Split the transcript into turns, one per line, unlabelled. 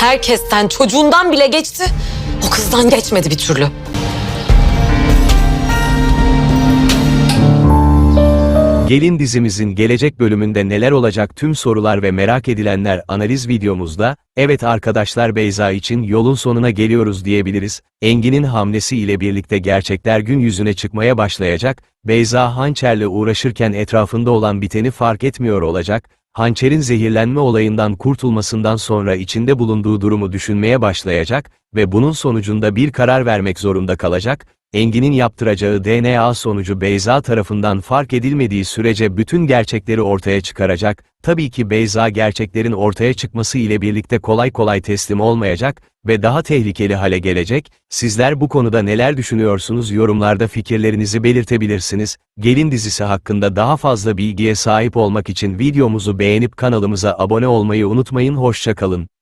Herkesten, çocuğundan bile geçti. O kızdan geçmedi bir türlü.
Gelin dizimizin gelecek bölümünde neler olacak tüm sorular ve merak edilenler analiz videomuzda, evet arkadaşlar Beyza için yolun sonuna geliyoruz diyebiliriz. Engin'in hamlesi ile birlikte gerçekler gün yüzüne çıkmaya başlayacak, Beyza hançerle uğraşırken etrafında olan biteni fark etmiyor olacak, hançerin zehirlenme olayından kurtulmasından sonra içinde bulunduğu durumu düşünmeye başlayacak ve bunun sonucunda bir karar vermek zorunda kalacak, Engin'in yaptıracağı DNA sonucu Beyza tarafından fark edilmediği sürece bütün gerçekleri ortaya çıkaracak, tabii ki Beyza gerçeklerin ortaya çıkması ile birlikte kolay kolay teslim olmayacak ve daha tehlikeli hale gelecek, sizler bu konuda neler düşünüyorsunuz? Yorumlarda fikirlerinizi belirtebilirsiniz, Gelin dizisi hakkında daha fazla bilgiye sahip olmak için videomuzu beğenip kanalımıza abone olmayı unutmayın. Hoşçakalın.